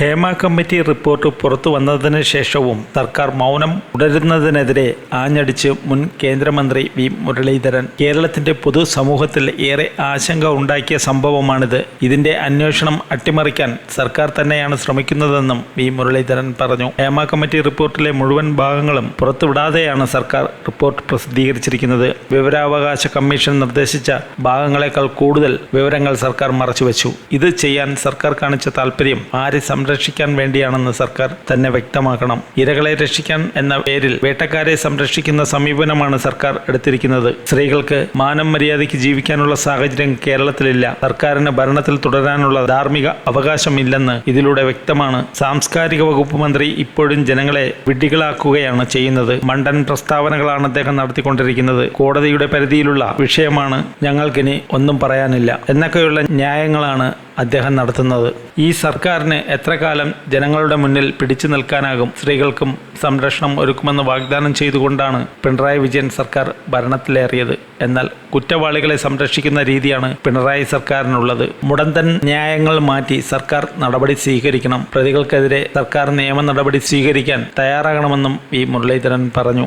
Hema committee report പുറത്തു വന്നതിന് ശേഷവും സർക്കാർ മൗനം തുടരുന്നതിനെതിരെ ആഞ്ഞടിച്ച് മുൻ കേന്ദ്രമന്ത്രി വി മുരളീധരൻ. കേരളത്തിന്റെ പൊതുസമൂഹത്തിൽ ഏറെ ആശങ്ക ഉണ്ടാക്കിയ സംഭവമാണിത്. ഇതിന്റെ അന്വേഷണം അട്ടിമറിക്കാൻ സർക്കാർ തന്നെയാണ് ശ്രമിക്കുന്നതെന്നും വി മുരളീധരൻ പറഞ്ഞു. ഹേമ കമ്മിറ്റി റിപ്പോർട്ടിലെ മുഴുവൻ ഭാഗങ്ങളും പുറത്തുവിടാതെയാണ് സർക്കാർ റിപ്പോർട്ട് പ്രസിദ്ധീകരിച്ചിരിക്കുന്നത്. വിവരാവകാശ കമ്മീഷൻ നിർദ്ദേശിച്ച ഭാഗങ്ങളെക്കാൾ കൂടുതൽ വിവരങ്ങൾ സർക്കാർ മറച്ചുവെച്ചു. ഇത് ചെയ്യാൻ സർക്കാർ കാണിച്ച താല്പര്യം ആരെ സംരക്ഷിക്കാൻ വേണ്ടിയാണെന്ന് സർക്കാർ തന്നെ വ്യക്തമാക്കണം. ഇരകളെ രക്ഷിക്കാൻ എന്ന പേരിൽ വേട്ടക്കാരെ സംരക്ഷിക്കുന്ന സമീപനമാണ് സർക്കാർ എടുത്തിരിക്കുന്നത്. സ്ത്രീകൾക്ക് മാനം മര്യാദയ്ക്ക് ജീവിക്കാനുള്ള സാഹചര്യം കേരളത്തിലില്ല. സർക്കാരിന് ഭരണത്തിൽ തുടരാനുള്ള ധാർമ്മിക അവകാശമില്ലെന്ന് ഇതിലൂടെ വ്യക്തമാണ്. സാംസ്കാരിക വകുപ്പ് മന്ത്രി ഇപ്പോഴും ജനങ്ങളെ വിഡ്ഢികളാക്കുകയാണ് ചെയ്യുന്നത്. മണ്ടൻ പ്രസ്താവനകളാണ് അദ്ദേഹം നടത്തിക്കൊണ്ടിരിക്കുന്നത്. കോടതിയുടെ പരിധിയിലുള്ള വിഷയമാണ് ഞങ്ങൾക്കിനി ഒന്നും പറയാനില്ല. എന്നൊക്കെയുള്ള ന്യായങ്ങളാണ് അദ്ദേഹം നടത്തുന്നത്. ഈ സർക്കാരിന് എത്ര കാലം ജനങ്ങളുടെ മുന്നിൽ പിടിച്ചു നിൽക്കാനാകും? സ്ത്രീകൾക്കും സംരക്ഷണം ഒരുക്കുമെന്ന് വാഗ്ദാനം ചെയ്തുകൊണ്ടാണ് പിണറായി വിജയൻ സർക്കാർ ഭരണത്തിലേറിയത്. എന്നാൽ കുറ്റവാളികളെ സംരക്ഷിക്കുന്ന രീതിയാണ് പിണറായി സർക്കാരിനുള്ളത്. മുടന്തൻ ന്യായങ്ങൾ മാറ്റി സർക്കാർ നടപടി സ്വീകരിക്കണം. പ്രതികൾക്കെതിരെ സർക്കാർ നിയമ നടപടി സ്വീകരിക്കാൻ തയ്യാറാകണമെന്നും വി മുരളീധരൻ പറഞ്ഞു.